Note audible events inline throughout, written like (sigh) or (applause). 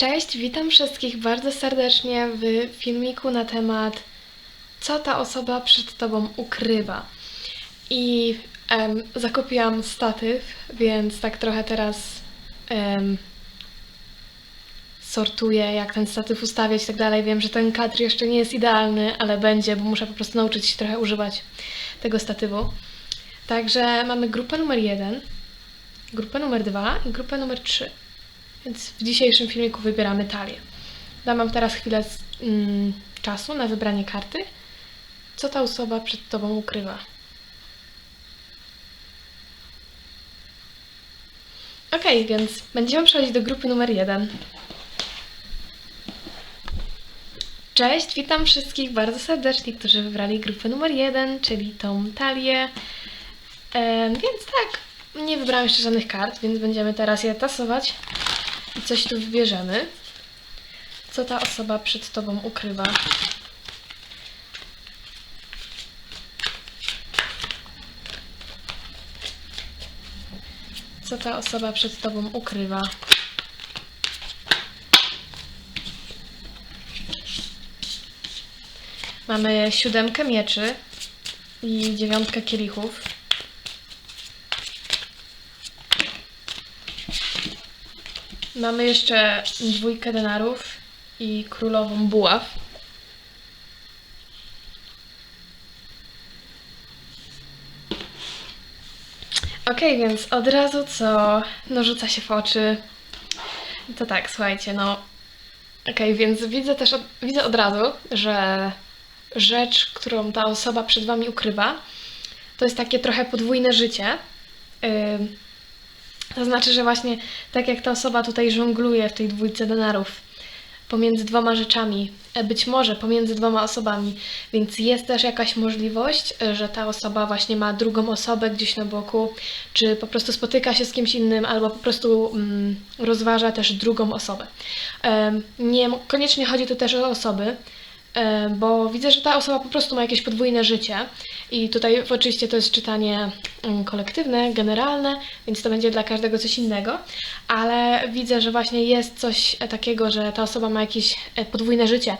Cześć, witam wszystkich bardzo serdecznie w filmiku na temat co ta osoba przed tobą ukrywa. I em, zakupiłam statyw, więc tak trochę teraz em, sortuję, jak ten statyw ustawiać i tak dalej. Wiem, że ten kadr jeszcze nie jest idealny, ale będzie, bo muszę po prostu nauczyć się trochę używać tego statywu. Także mamy grupę numer jeden, grupę numer dwa i grupę numer trzy. Więc w dzisiejszym filmiku wybieramy talię. Dam Wam teraz chwilę z, mm, czasu na wybranie karty. Co ta osoba przed Tobą ukrywa? Ok, więc będziemy przechodzić do grupy numer jeden. Cześć, witam wszystkich bardzo serdecznie, którzy wybrali grupę numer jeden, czyli tą talię. Em, więc tak, nie wybrałam jeszcze żadnych kart, więc będziemy teraz je tasować coś tu wybierzemy. Co ta osoba przed tobą ukrywa? Co ta osoba przed tobą ukrywa? Mamy siódemkę mieczy i dziewiątkę kielichów. Mamy jeszcze dwójkę denarów i królową buław. Okej, więc od razu co no rzuca się w oczy. To tak, słuchajcie, no. Okej, więc widzę też od, widzę od razu, że rzecz, którą ta osoba przed wami ukrywa, to jest takie trochę podwójne życie. Ym, to znaczy, że właśnie tak jak ta osoba tutaj żongluje w tej dwójce denarów pomiędzy dwoma rzeczami, e, być może pomiędzy dwoma osobami, więc jest też jakaś możliwość, e, że ta osoba właśnie ma drugą osobę gdzieś na boku, czy po prostu spotyka się z kimś innym, albo po prostu mm, rozważa też drugą osobę. Nie koniecznie chodzi tu też o osoby, bo widzę, że ta osoba po prostu ma jakieś podwójne życie i tutaj oczywiście to jest czytanie mm, kolektywne, generalne, więc to będzie dla każdego coś innego, ale widzę, że właśnie jest coś e, takiego, że ta osoba ma jakieś e, podwójne życie.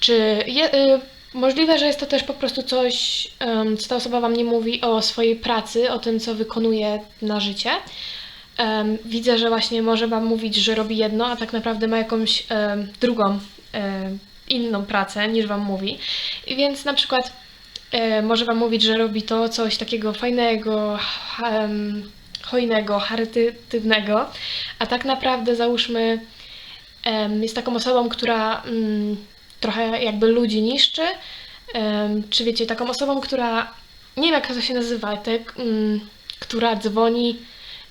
Czy je, y, możliwe, że jest to też po prostu coś, em, co ta osoba Wam nie mówi o swojej pracy, o tym, co wykonuje na życie. Widzę, że właśnie może Wam mówić, że robi jedno, a tak naprawdę ma jakąś em, drugą, em, inną pracę niż Wam mówi. Więc na przykład e, może Wam mówić, że robi to coś takiego fajnego, em, hojnego, charytatywnego, a tak naprawdę załóżmy em, jest taką osobą, która mm, trochę jakby ludzi niszczy, em, czy wiecie, taką osobą, która nie wiem jak to się nazywa, tak, mm, która dzwoni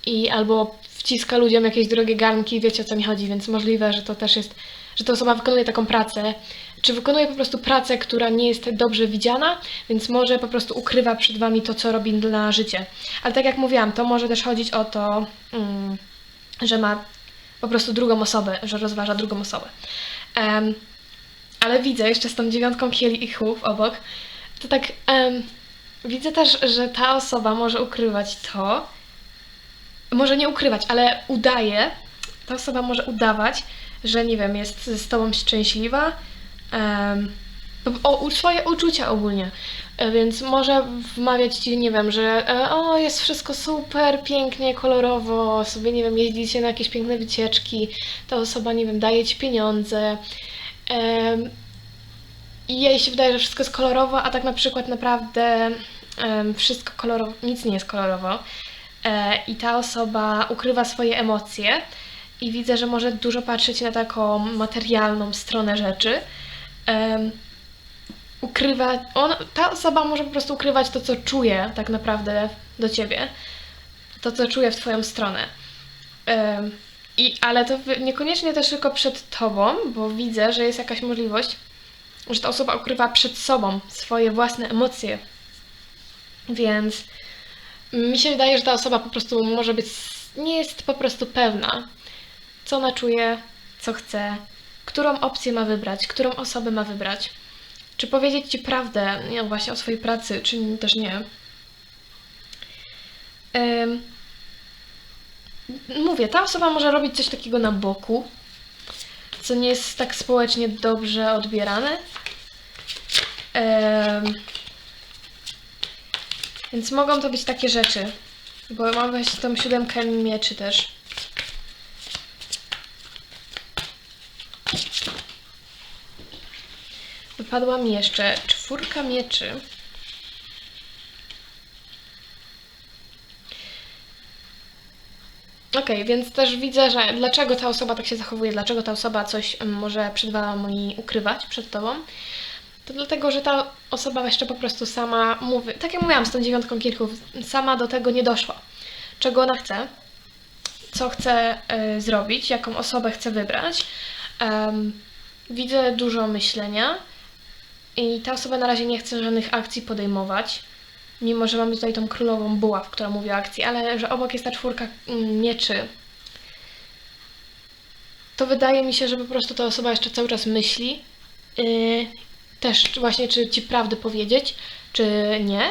i albo wciska ludziom jakieś drogie garnki, wiecie o co mi chodzi, więc możliwe, że to też jest, że ta osoba wykonuje taką pracę, czy wykonuje po prostu pracę, która nie jest dobrze widziana, więc może po prostu ukrywa przed wami to, co robi na życie. Ale tak jak mówiłam, to może też chodzić o to, mm, że ma po prostu drugą osobę, że rozważa drugą osobę. Em, ale widzę jeszcze z tą dziewiątką kielichów obok, to tak em, widzę też, że ta osoba może ukrywać to, może nie ukrywać, ale udaje, ta osoba może udawać, że nie wiem, jest z tobą szczęśliwa, em, o, swoje uczucia ogólnie. E, Więc może wmawiać ci, nie wiem, że e, o, jest wszystko super, pięknie, kolorowo, sobie, nie wiem, jeździcie na jakieś piękne wycieczki, ta osoba, nie wiem, daje ci pieniądze. em, I jej się wydaje, że wszystko jest kolorowo, a tak na przykład naprawdę em, wszystko kolorowo, nic nie jest kolorowo. E, I ta osoba ukrywa swoje emocje i widzę, że może dużo patrzeć na taką materialną stronę rzeczy. Em, ukrywa, on, ta osoba może po prostu ukrywać to, co czuje tak naprawdę do ciebie, to, co czuje w twoją stronę. Em, i, ale to niekoniecznie też tylko przed tobą, bo widzę, że jest jakaś możliwość, że ta osoba ukrywa przed sobą swoje własne emocje. Więc mi się wydaje, że ta osoba po prostu może być, nie jest po prostu pewna, co ona czuje, co chce, którą opcję ma wybrać, którą osobę ma wybrać. Czy powiedzieć ci prawdę nie, właśnie o swojej pracy, czy też nie. Mówię, ta osoba może robić coś takiego na boku. co nie jest tak społecznie dobrze odbierane. Więc mogą to być takie rzeczy. Bo mam właśnie tą siódemkę mieczy też. Wypadła mi jeszcze czwórka mieczy. Okej, więc też widzę, że dlaczego ta osoba tak się zachowuje, dlaczego ta osoba coś może przed wami ukrywać, przed tobą. To dlatego, że ta osoba jeszcze po prostu sama mówi, tak jak mówiłam z tą dziewiątką kilków, sama do tego nie doszła. Czego ona chce, co chce y, zrobić, jaką osobę chce wybrać. Em, widzę dużo myślenia i ta osoba na razie nie chce żadnych akcji podejmować, mimo że mamy tutaj tą królową buław, która mówi o akcji, ale że obok jest ta czwórka mm, mieczy. To wydaje mi się, że po prostu ta osoba jeszcze cały czas myśli. Yy, też właśnie, czy ci prawdę powiedzieć, czy nie.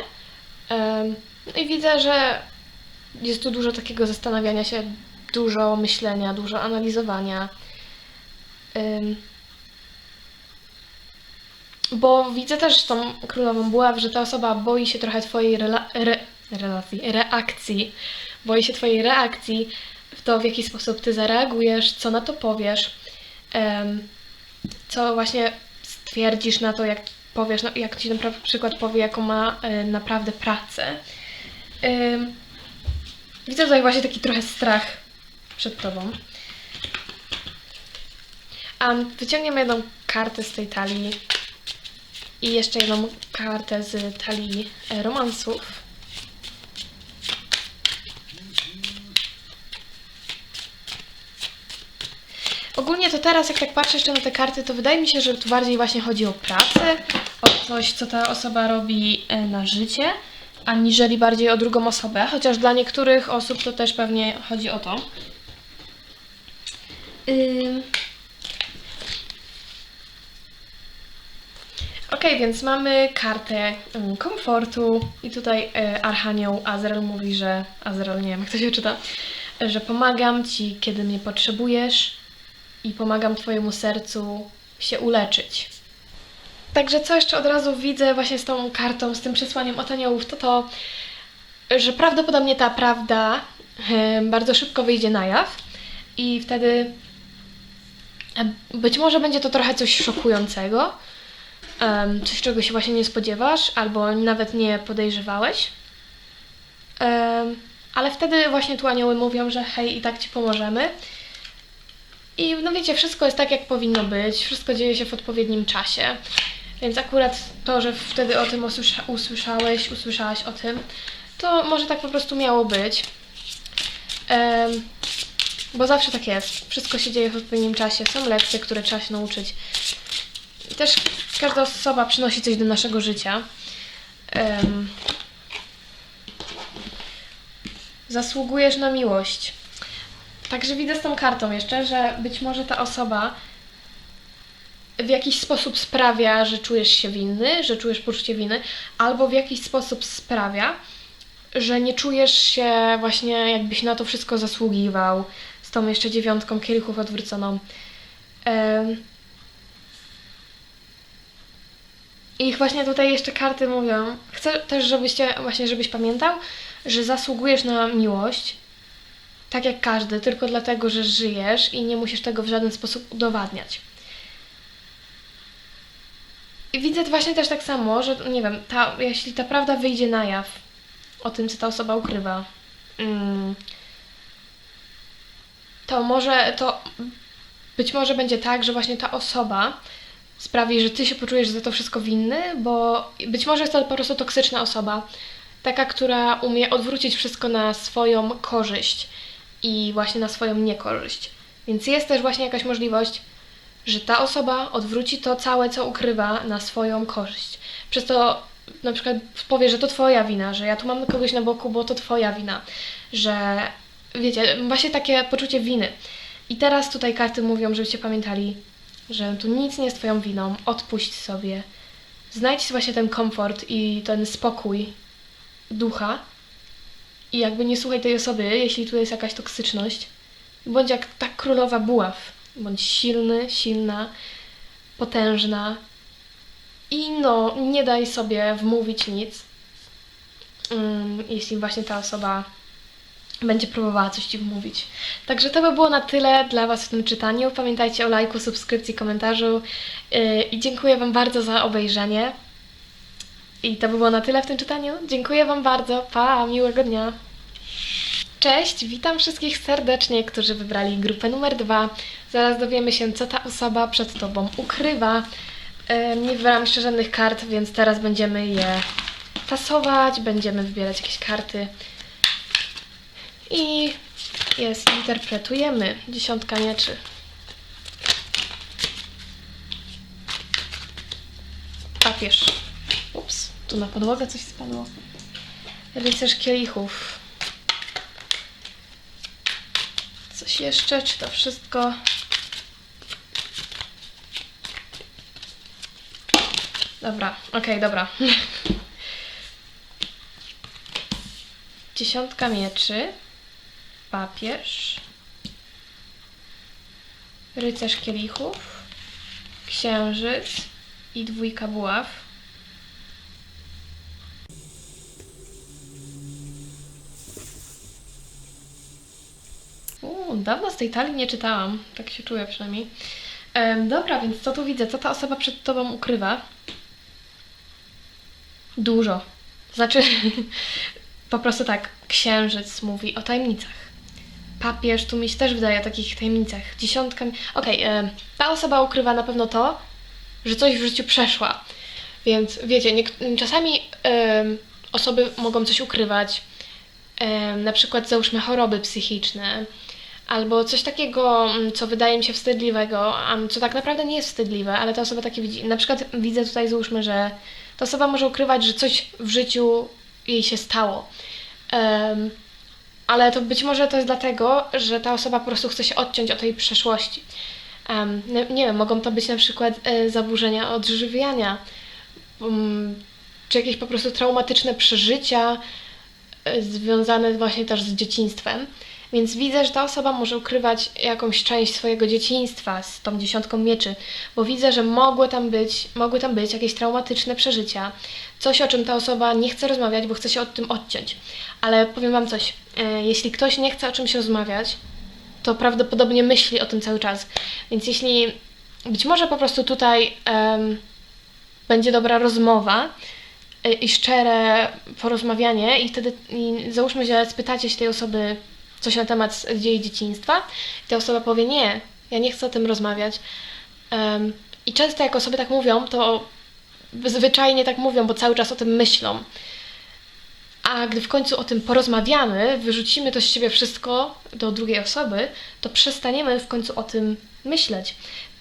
No i widzę, że jest tu dużo takiego zastanawiania się, dużo myślenia, dużo analizowania. Ym, Bo widzę też tą królową buław, że ta osoba boi się trochę twojej rela- re- relacji, reakcji. Boi się twojej reakcji w to, w jaki sposób ty zareagujesz, co na to powiesz, em, co właśnie stwierdzisz na to, jak powiesz, no, jak ci na przykład powie, jaką ma e, naprawdę pracę. Ym, Widzę tutaj właśnie taki trochę strach przed tobą. Wyciągniemy jedną kartę z tej talii i jeszcze jedną kartę z talii e, romansów. Ogólnie to teraz, jak tak patrzę jeszcze na te karty, to wydaje mi się, że tu bardziej właśnie chodzi o pracę, o coś, co ta osoba robi e, na życie, aniżeli bardziej o drugą osobę, chociaż dla niektórych osób to też pewnie chodzi o to. Ym. Okej, więc mamy kartę ym, komfortu i tutaj e, Archanioł Azrael mówi, że Azrael, nie wiem jak to się czyta, że pomagam Ci, kiedy mnie potrzebujesz i pomagam Twojemu sercu się uleczyć. Także co jeszcze od razu widzę właśnie z tą kartą, z tym przesłaniem od aniołów, to to, że prawdopodobnie ta prawda bardzo szybko wyjdzie na jaw i wtedy być może będzie to trochę coś szokującego, em, coś czego się właśnie nie spodziewasz albo nawet nie podejrzewałeś. Em, ale wtedy właśnie tu anioły mówią, że hej, i tak Ci pomożemy. I no wiecie, wszystko jest tak, jak powinno być, wszystko dzieje się w odpowiednim czasie. Więc akurat to, że wtedy o tym usłysza- usłyszałeś, usłyszałaś o tym, to może tak po prostu miało być. Em, bo zawsze tak jest. Wszystko się dzieje w odpowiednim czasie. Są lekcje, które trzeba się nauczyć. I też każda osoba przynosi coś do naszego życia. Em, zasługujesz na miłość. Także widzę z tą kartą jeszcze, że być może ta osoba w jakiś sposób sprawia, że czujesz się winny, że czujesz poczucie winy, albo w jakiś sposób sprawia, że nie czujesz się właśnie jakbyś na to wszystko zasługiwał, z tą jeszcze dziewiątką kielichów odwróconą. Em. I właśnie tutaj jeszcze karty mówią. Chcę też, żebyście, właśnie żebyś pamiętał, że zasługujesz na miłość, tak jak każdy, tylko dlatego, że żyjesz i nie musisz tego w żaden sposób udowadniać. I widzę właśnie też tak samo, że nie wiem, ta, jeśli ta prawda wyjdzie na jaw o tym, co ta osoba ukrywa, mm, to może to być może będzie tak, że właśnie ta osoba sprawi, że ty się poczujesz za to wszystko winny, bo być może jest to po prostu toksyczna osoba, taka, która umie odwrócić wszystko na swoją korzyść i właśnie na swoją niekorzyść. Więc jest też właśnie jakaś możliwość, że ta osoba odwróci to całe, co ukrywa, na swoją korzyść. Przez to na przykład powie, że to twoja wina, że ja tu mam kogoś na boku, bo to twoja wina, że wiecie, właśnie takie poczucie winy. I teraz tutaj karty mówią, żebyście pamiętali, że tu nic nie jest twoją winą, odpuść sobie, znajdź właśnie ten komfort i ten spokój ducha. I jakby nie słuchaj tej osoby, jeśli tu jest jakaś toksyczność. Bądź jak ta królowa buław, bądź silny, silna, potężna. I no, nie daj sobie wmówić nic, ym, jeśli właśnie ta osoba będzie próbowała coś Ci wmówić. Także to by było na tyle dla Was w tym czytaniu. Pamiętajcie o lajku, subskrypcji, komentarzu yy, i dziękuję Wam bardzo za obejrzenie. I to by było na tyle w tym czytaniu. Dziękuję Wam bardzo. Pa, miłego dnia. Cześć, witam wszystkich serdecznie, którzy wybrali grupę numer dwa. Zaraz dowiemy się, co ta osoba przed Tobą ukrywa. Yy, Nie wybrałam jeszcze żadnych kart, więc teraz będziemy je tasować, będziemy wybierać jakieś karty i jest, interpretujemy. Dziesiątka mieczy. Papież. Ups, tu na podłogę coś spadło. Rycerz kielichów. Coś jeszcze? Czy to wszystko? Dobra, okej, dobra. (laughs) Dziesiątka mieczy papież, rycerz kielichów, księżyc i dwójka buław. Uuu, dawno z tej talii nie czytałam, tak się czuję przynajmniej. Em, dobra, więc co tu widzę? Co ta osoba przed tobą ukrywa? Dużo. Znaczy, (laughs) po prostu tak, księżyc mówi o tajemnicach papież tu mi się też wydaje o takich tajemnicach. Dziesiątka. Okej, e, ta osoba ukrywa na pewno to, że coś w życiu przeszła. Więc wiecie, niek- czasami osoby mogą coś ukrywać, na przykład załóżmy choroby psychiczne, albo coś takiego, mm, co wydaje mi się wstydliwego, a co tak naprawdę nie jest wstydliwe, ale ta osoba takie widzi. Na przykład widzę tutaj, załóżmy, że ta osoba może ukrywać, że coś w życiu jej się stało. Ale to być może to jest dlatego, że ta osoba po prostu chce się odciąć od tej przeszłości. Em, nie, wiem, mogą to być na przykład e, zaburzenia odżywiania, um, czy jakieś po prostu traumatyczne przeżycia e, związane właśnie też z dzieciństwem. Więc widzę, że ta osoba może ukrywać jakąś część swojego dzieciństwa z tą dziesiątką mieczy, bo widzę, że mogły tam być, mogły tam być jakieś traumatyczne przeżycia, coś o czym ta osoba nie chce rozmawiać, bo chce się od tym odciąć. Ale powiem Wam coś, e, jeśli ktoś nie chce o czymś rozmawiać, to prawdopodobnie myśli o tym cały czas. Więc jeśli być może po prostu tutaj będzie dobra rozmowa e, i szczere porozmawianie i wtedy i załóżmy, że spytacie się tej osoby coś na temat jej dzieciństwa i ta osoba powie nie, ja nie chcę o tym rozmawiać. Em, I często jak osoby tak mówią, to zwyczajnie tak mówią, bo cały czas o tym myślą. A gdy w końcu o tym porozmawiamy, wyrzucimy to z siebie wszystko do drugiej osoby, to przestaniemy w końcu o tym myśleć.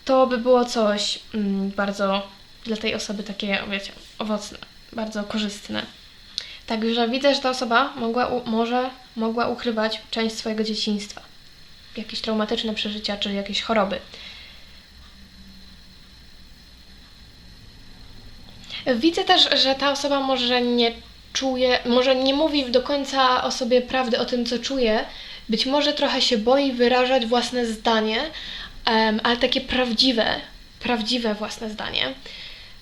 To by było coś mm, bardzo dla tej osoby takie, wiecie, owocne, bardzo korzystne. Także widzę, że ta osoba mogła, może mogła ukrywać część swojego dzieciństwa. Jakieś traumatyczne przeżycia czy jakieś choroby. Widzę też, że ta osoba może nie czuje, może nie mówi do końca o sobie prawdy o tym, co czuje. Być może trochę się boi wyrażać własne zdanie, ale takie prawdziwe, prawdziwe własne zdanie.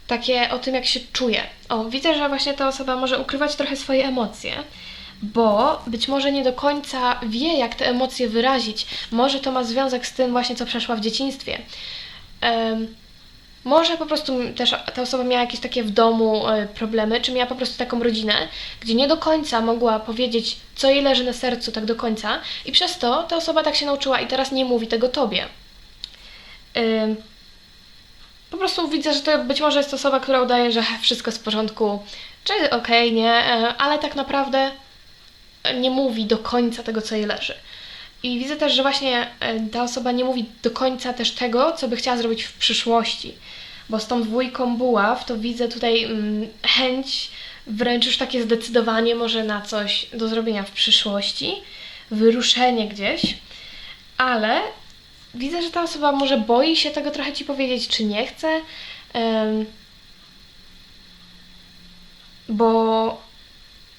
Takie o tym, jak się czuje. O, widzę, że właśnie ta osoba może ukrywać trochę swoje emocje, bo być może nie do końca wie, jak te emocje wyrazić. Może to ma związek z tym właśnie, co przeszła w dzieciństwie. Em, może po prostu też ta osoba miała jakieś takie w domu e, problemy, czy miała po prostu taką rodzinę, gdzie nie do końca mogła powiedzieć, co jej leży na sercu tak do końca i przez to ta osoba tak się nauczyła i teraz nie mówi tego tobie. Ym, po prostu widzę, że to być może jest osoba, która udaje, że wszystko jest w porządku, czy okej, nie, e, ale tak naprawdę nie mówi do końca tego, co jej leży. I widzę też, że właśnie e, ta osoba nie mówi do końca też tego, co by chciała zrobić w przyszłości. Bo z tą dwójką buław to widzę tutaj mm, chęć, wręcz już takie zdecydowanie może na coś do zrobienia w przyszłości, wyruszenie gdzieś, ale widzę, że ta osoba może boi się tego trochę ci powiedzieć, czy nie chce, bo,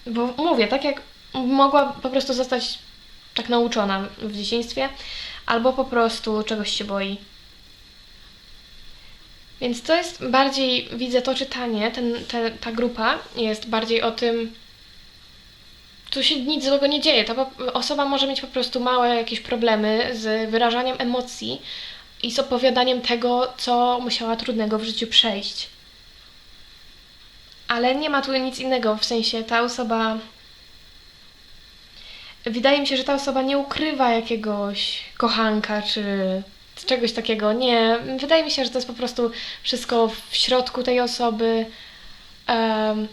bo mówię, tak jak mogła po prostu zostać tak nauczona w dzieciństwie, albo po prostu czegoś się boi. Więc to jest bardziej, widzę to czytanie, ten, te, ta grupa jest bardziej o tym, tu się nic złego nie dzieje. Ta osoba może mieć po prostu małe jakieś problemy z wyrażaniem emocji i z opowiadaniem tego, co musiała trudnego w życiu przejść. Ale nie ma tu nic innego, w sensie ta osoba. Wydaje mi się, że ta osoba nie ukrywa jakiegoś kochanka czy czegoś takiego. Nie, wydaje mi się, że to jest po prostu wszystko w środku tej osoby. Em,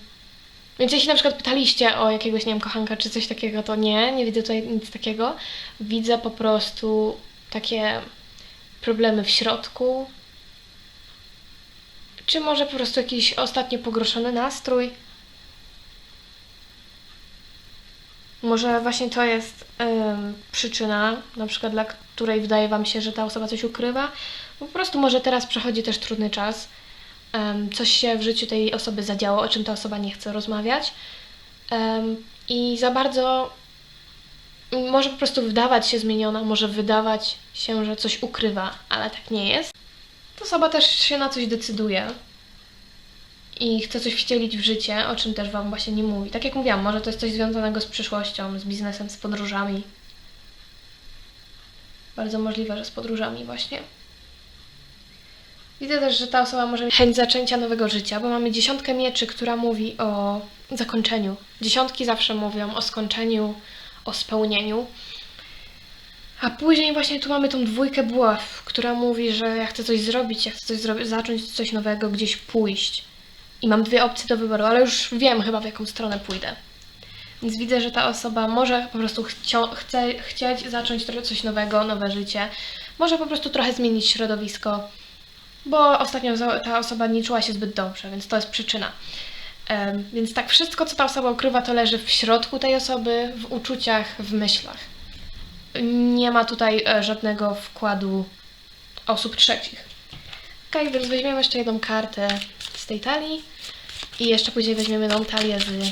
więc jeśli na przykład pytaliście o jakiegoś, nie wiem, kochanka czy coś takiego, to nie, nie widzę tutaj nic takiego. Widzę po prostu takie problemy w środku. Czy może po prostu jakiś ostatnio pogorszony nastrój? Może właśnie to jest em, przyczyna, na przykład dla której wydaje Wam się, że ta osoba coś ukrywa. Po prostu może teraz przechodzi też trudny czas. Em, coś się w życiu tej osoby zadziało, o czym ta osoba nie chce rozmawiać. Em, I za bardzo może po prostu wydawać się zmieniona, może wydawać się, że coś ukrywa, ale tak nie jest. Ta osoba też się na coś decyduje i chce coś wcielić w życie, o czym też Wam właśnie nie mówi. Tak jak mówiłam, może to jest coś związanego z przyszłością, z biznesem, z podróżami. Bardzo możliwe, że z podróżami właśnie. Widzę też, że ta osoba może mieć chęć zaczęcia nowego życia, bo mamy dziesiątkę mieczy, która mówi o zakończeniu. Dziesiątki zawsze mówią o skończeniu, o spełnieniu. A później właśnie tu mamy tą dwójkę buław, która mówi, że ja chcę coś zrobić, ja chcę coś zacząć coś nowego, gdzieś pójść. I mam dwie opcje do wyboru, ale już wiem chyba w jaką stronę pójdę. Więc widzę, że ta osoba może po prostu chcio- chce, chcieć zacząć trochę coś nowego, nowe życie. Może po prostu trochę zmienić środowisko, bo ostatnio ta osoba nie czuła się zbyt dobrze, więc to jest przyczyna. Więc tak, wszystko, co ta osoba ukrywa, to leży w środku tej osoby, w uczuciach, w myślach. Nie ma tutaj e, żadnego wkładu osób trzecich. Ok, więc weźmiemy jeszcze jedną kartę tej talii i jeszcze później weźmiemy jedną talię z...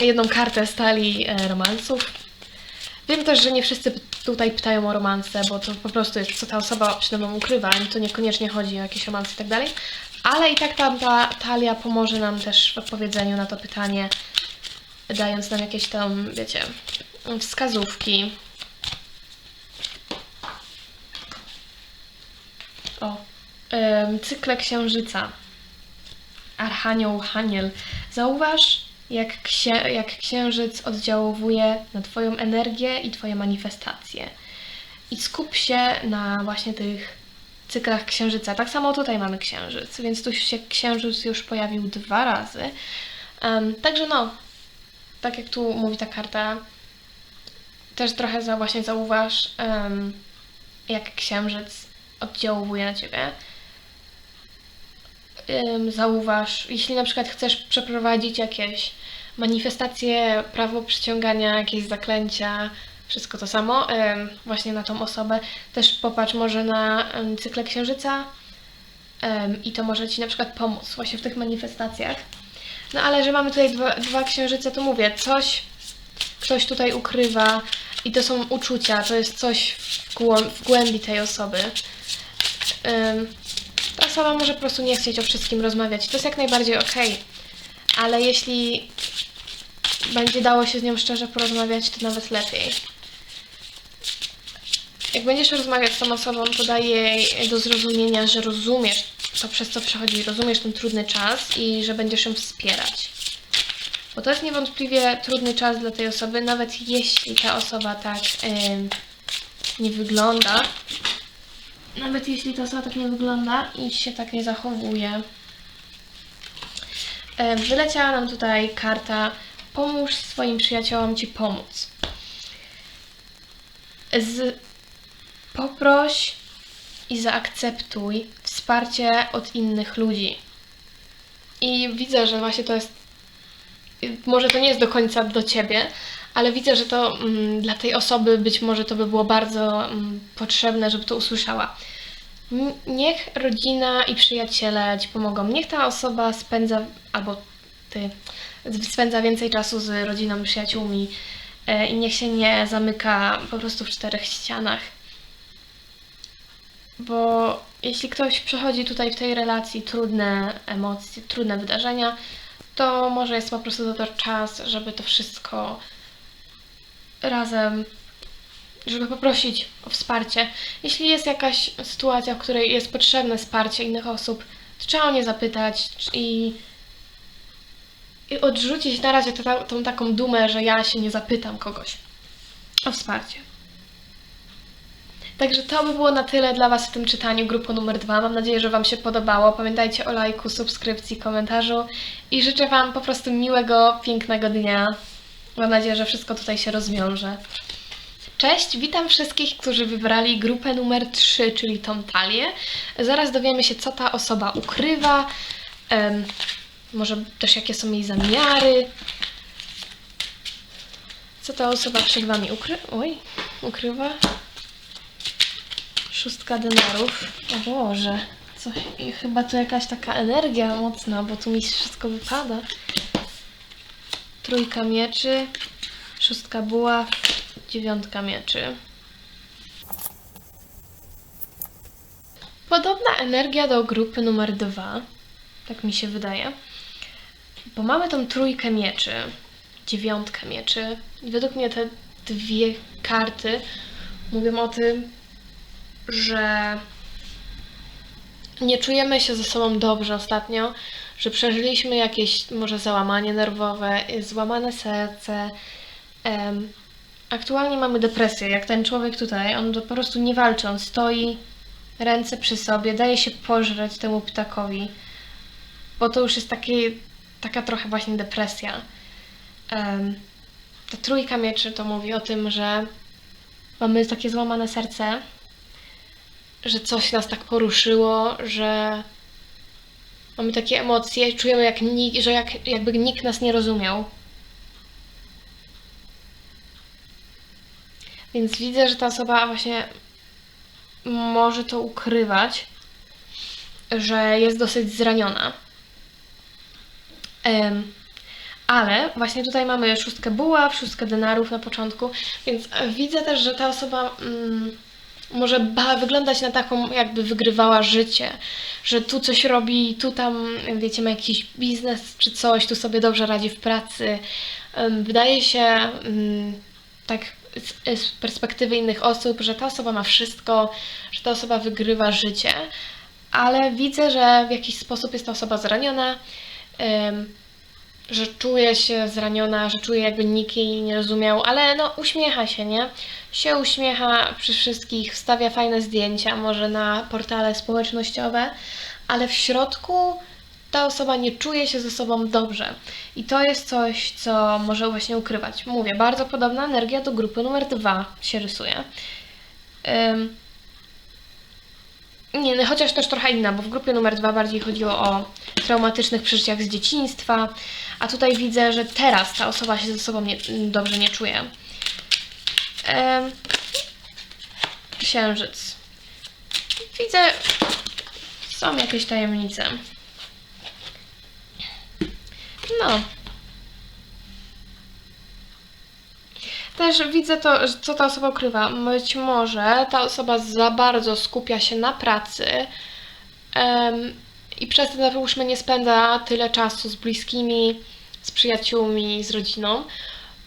jedną kartę z talii e, romansów. Wiem też, że nie wszyscy tutaj pytają o romanse, bo to po prostu jest, co ta osoba przede mną ukrywa, i to niekoniecznie chodzi o jakieś romanse i tak dalej. Ale i tak ta talia pomoże nam też w odpowiedzeniu na to pytanie, dając nam jakieś tam, wiecie, wskazówki. O, em, cykle księżyca. Archanioł Haniel. Zauważ, jak, księ, jak księżyc oddziałuje na Twoją energię i Twoje manifestacje. I skup się na właśnie tych cyklach księżyca. Tak samo tutaj mamy księżyc, więc tu się księżyc już pojawił dwa razy. Em, także no, tak jak tu mówi ta karta, też trochę za, właśnie zauważ, em, jak księżyc oddziałuje na ciebie. Zauważ, jeśli na przykład chcesz przeprowadzić jakieś manifestacje, prawo przyciągania, jakieś zaklęcia, wszystko to samo, właśnie na tą osobę. Też popatrz może na cykle księżyca i to może Ci na przykład pomóc właśnie w tych manifestacjach. No ale że mamy tutaj dwa, dwa księżyce, to mówię, coś ktoś tutaj ukrywa i to są uczucia, to jest coś w głębi tej osoby. Ta osoba może po prostu nie chcieć o wszystkim rozmawiać. To jest jak najbardziej okej. Ale jeśli będzie dało się z nią szczerze porozmawiać, to nawet lepiej. Jak będziesz rozmawiać z tą osobą, to daj jej do zrozumienia, że rozumiesz to, przez co przechodzi, rozumiesz ten trudny czas i że będziesz ją wspierać. Bo to jest niewątpliwie trudny czas dla tej osoby, nawet jeśli ta osoba tak em, nie wygląda. Nawet jeśli ta osoba tak nie wygląda i się tak nie zachowuje. E, Wyleciała nam tutaj karta Pomóż swoim przyjaciołom Ci pomóc. Z... Poproś i zaakceptuj wsparcie od innych ludzi. I widzę, że właśnie to jest. Może to nie jest do końca do ciebie, ale widzę, że to mm, dla tej osoby być może to by było bardzo mm, potrzebne, żeby to usłyszała. Niech rodzina i przyjaciele ci pomogą. Niech ta osoba spędza, albo ty, spędza więcej czasu z rodziną i przyjaciółmi e, i niech się nie zamyka po prostu w czterech ścianach. bo jeśli ktoś przechodzi tutaj w tej relacji trudne emocje, trudne wydarzenia, to może jest po prostu to czas, żeby to wszystko razem, żeby poprosić o wsparcie. Jeśli jest jakaś sytuacja, w której jest potrzebne wsparcie innych osób, to trzeba o nie zapytać i, i odrzucić na razie tą, tą taką dumę, że ja się nie zapytam kogoś o wsparcie. Także to by było na tyle dla Was w tym czytaniu grupy numer dwa. Mam nadzieję, że Wam się podobało. Pamiętajcie o lajku, subskrypcji, komentarzu i życzę Wam po prostu miłego, pięknego dnia. Mam nadzieję, że wszystko tutaj się rozwiąże. Cześć, witam wszystkich, którzy wybrali grupę numer 3, czyli tą talię. Zaraz dowiemy się, co ta osoba ukrywa, em, może też jakie są jej zamiary, co ta osoba przed Wami ukry... Oj, ukrywa. Szóstka denarów. O Boże, coś, chyba tu jakaś taka energia mocna, bo tu mi wszystko wypada. Trójka mieczy, szóstka buław, dziewiątka mieczy. Podobna energia do grupy numer dwa, tak mi się wydaje. Bo mamy tą trójkę mieczy, dziewiątkę mieczy. Według mnie te dwie karty mówią o tym, że nie czujemy się ze sobą dobrze ostatnio, że przeżyliśmy jakieś może załamanie nerwowe, złamane serce. Aktualnie mamy depresję, jak ten człowiek tutaj, on po prostu nie walczy, on stoi, ręce przy sobie, daje się pożreć temu ptakowi, bo to już jest takie, taka trochę właśnie depresja. Ta trójka mieczy to mówi o tym, że mamy takie złamane serce, że coś nas tak poruszyło, że mamy takie emocje, czujemy jak że jak, jakby nikt nas nie rozumiał. Więc widzę, że ta osoba właśnie może to ukrywać, że jest dosyć zraniona. Em, ale właśnie tutaj mamy szóstkę buław, szóstkę denarów na początku, więc widzę też, że ta osoba mm, może wyglądać na taką, jakby wygrywała życie, że tu coś robi, tu tam, wiecie, ma jakiś biznes czy coś, tu sobie dobrze radzi w pracy. Wydaje się, mm, tak z perspektywy innych osób, że ta osoba ma wszystko, że ta osoba wygrywa życie, ale widzę, że w jakiś sposób jest ta osoba zraniona. Że czuje się zraniona, że czuje jakby nikt jej nie rozumiał, ale no uśmiecha się, nie? Się uśmiecha przy wszystkich, wstawia fajne zdjęcia, może na portale społecznościowe, ale w środku ta osoba nie czuje się ze sobą dobrze. I to jest coś, co może właśnie ukrywać. Mówię, bardzo podobna energia do grupy numer dwa się rysuje. Ym, nie, no, chociaż też trochę inna, bo w grupie numer dwa bardziej chodziło o traumatycznych przeżyciach z dzieciństwa, a tutaj widzę, że teraz ta osoba się ze sobą nie, dobrze nie czuje. Em, księżyc. Widzę, są jakieś tajemnice. No. Też widzę to, co ta osoba ukrywa. Być może ta osoba za bardzo skupia się na pracy em, i przez to załóżmy nie spędza tyle czasu z bliskimi, z przyjaciółmi, z rodziną,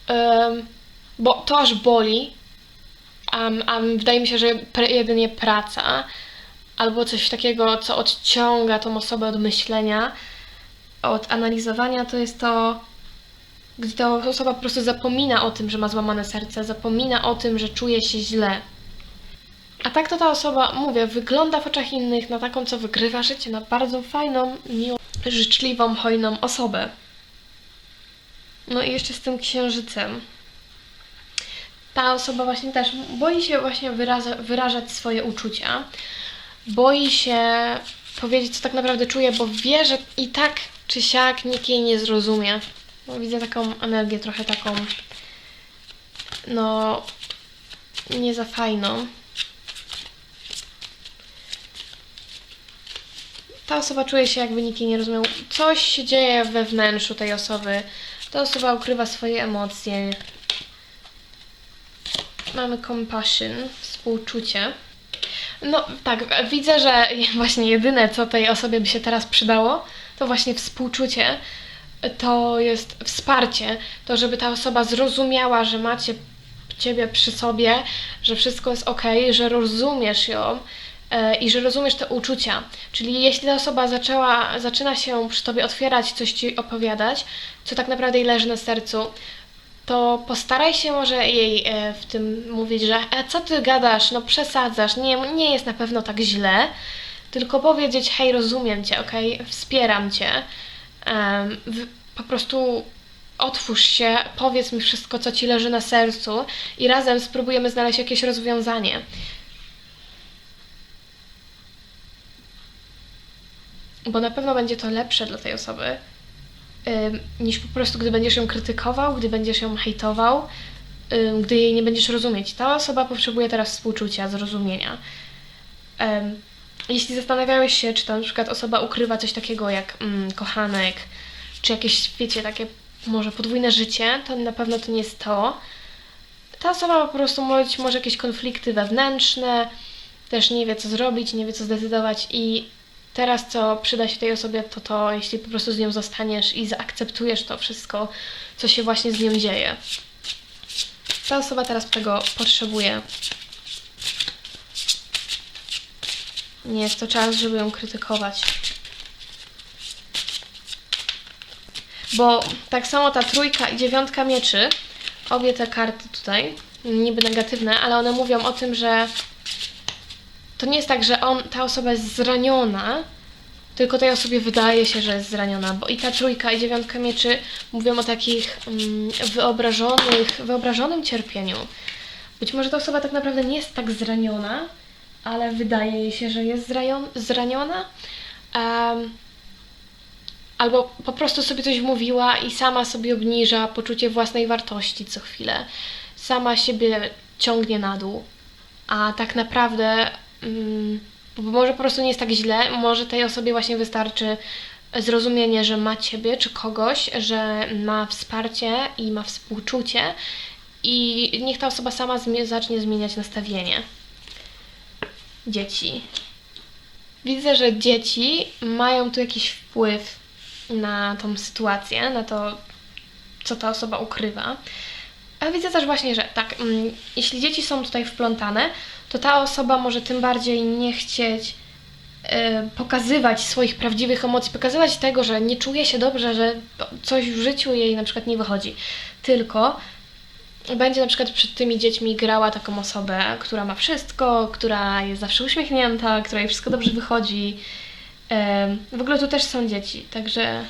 em, bo to aż boli, a, a wydaje mi się, że jedynie praca albo coś takiego, co odciąga tą osobę od myślenia, od analizowania, to jest to gdy ta osoba po prostu zapomina o tym, że ma złamane serce, zapomina o tym, że czuje się źle. A tak to ta osoba, mówię, wygląda w oczach innych na taką, co wygrywa życie, na bardzo fajną, miłą, życzliwą, hojną osobę. No i jeszcze z tym księżycem. Ta osoba właśnie też boi się właśnie wyraza, wyrażać swoje uczucia. Boi się powiedzieć, co tak naprawdę czuje, bo wie, że i tak czy siak nikt jej nie zrozumie. Bo widzę taką energię trochę taką, no, nie za fajną. Ta osoba czuje się jakby nikt nie rozumiał. Coś się dzieje we wnętrzu tej osoby. Ta osoba ukrywa swoje emocje. Mamy compassion, współczucie. No tak, widzę, że (laughs) właśnie jedyne, co tej osobie by się teraz przydało, to właśnie współczucie, to jest wsparcie, to żeby ta osoba zrozumiała, że macie ciebie przy sobie, że wszystko jest ok, że rozumiesz ją i że rozumiesz te uczucia. Czyli jeśli ta osoba zaczęła, zaczyna się przy tobie otwierać, coś ci opowiadać, co tak naprawdę jej leży na sercu, to postaraj się może jej e, w tym mówić, że e, co ty gadasz, no przesadzasz, nie, nie jest na pewno tak źle, tylko powiedzieć, hej, rozumiem cię, okej, wspieram cię, Em, w, po prostu otwórz się, powiedz mi wszystko, co ci leży na sercu i razem spróbujemy znaleźć jakieś rozwiązanie. Bo na pewno będzie to lepsze dla tej osoby, niż po prostu, gdy będziesz ją krytykował, gdy będziesz ją hejtował, gdy jej nie będziesz rozumieć. Ta osoba potrzebuje teraz współczucia, zrozumienia. Jeśli zastanawiałeś się, czy to na przykład osoba ukrywa coś takiego jak mm, kochanek, czy jakieś, wiecie, takie może podwójne życie, to na pewno to nie jest to. Ta osoba po prostu może jakieś konflikty wewnętrzne, też nie wie co zrobić, nie wie co zdecydować i teraz co przyda się tej osobie, to to, jeśli po prostu z nią zostaniesz i zaakceptujesz to wszystko, co się właśnie z nią dzieje. Ta osoba teraz tego potrzebuje. Nie jest to czas, żeby ją krytykować. Bo tak samo ta trójka i dziewiątka mieczy, obie te karty tutaj, niby negatywne, ale one mówią o tym, że to nie jest tak, że on, ta osoba jest zraniona, tylko tej osobie wydaje się, że jest zraniona, bo i ta trójka i dziewiątka mieczy mówią o takich mm, wyobrażonych, wyobrażonym cierpieniu. Być może ta osoba tak naprawdę nie jest tak zraniona, ale wydaje jej się, że jest zraniona. Em, albo po prostu sobie coś mówiła i sama sobie obniża poczucie własnej wartości co chwilę. Sama siebie ciągnie na dół. A tak naprawdę mm, bo może po prostu nie jest tak źle, może tej osobie właśnie wystarczy zrozumienie, że ma ciebie czy kogoś, że ma wsparcie i ma współczucie i niech ta osoba sama zmie- zacznie zmieniać nastawienie dzieci. Widzę, że dzieci mają tu jakiś wpływ na tą sytuację, na to, co ta osoba ukrywa. Ale widzę też właśnie, że tak, mm, jeśli dzieci są tutaj wplątane, to ta osoba może tym bardziej nie chcieć e, pokazywać swoich prawdziwych emocji, pokazywać tego, że nie czuje się dobrze, że coś w życiu jej na przykład nie wychodzi. Tylko będzie na przykład przed tymi dziećmi grała taką osobę, która ma wszystko, która jest zawsze uśmiechnięta, której wszystko dobrze wychodzi. Em, W ogóle tu też są dzieci, także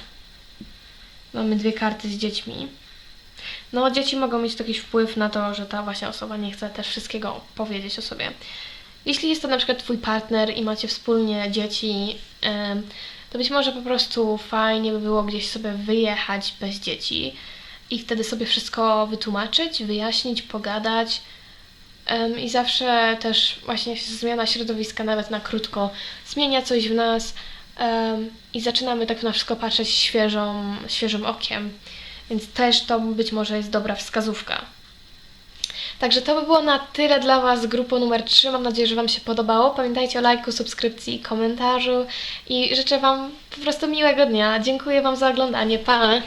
mamy dwie karty z dziećmi. No, dzieci mogą mieć jakiś wpływ na to, że ta właśnie osoba nie chce też wszystkiego powiedzieć o sobie. Jeśli jest to na przykład Twój partner i macie wspólnie dzieci, to być może po prostu fajnie by było gdzieś sobie wyjechać bez dzieci i wtedy sobie wszystko wytłumaczyć, wyjaśnić, pogadać. I zawsze też właśnie zmiana środowiska, nawet na krótko, zmienia coś w nas i zaczynamy tak na wszystko patrzeć świeżą, świeżym okiem. Więc też to być może jest dobra wskazówka. Także to by było na tyle dla Was z grupą numer 3. Mam nadzieję, że Wam się podobało. Pamiętajcie o lajku, subskrypcji, komentarzu i życzę Wam po prostu miłego dnia. Dziękuję Wam za oglądanie. Pa!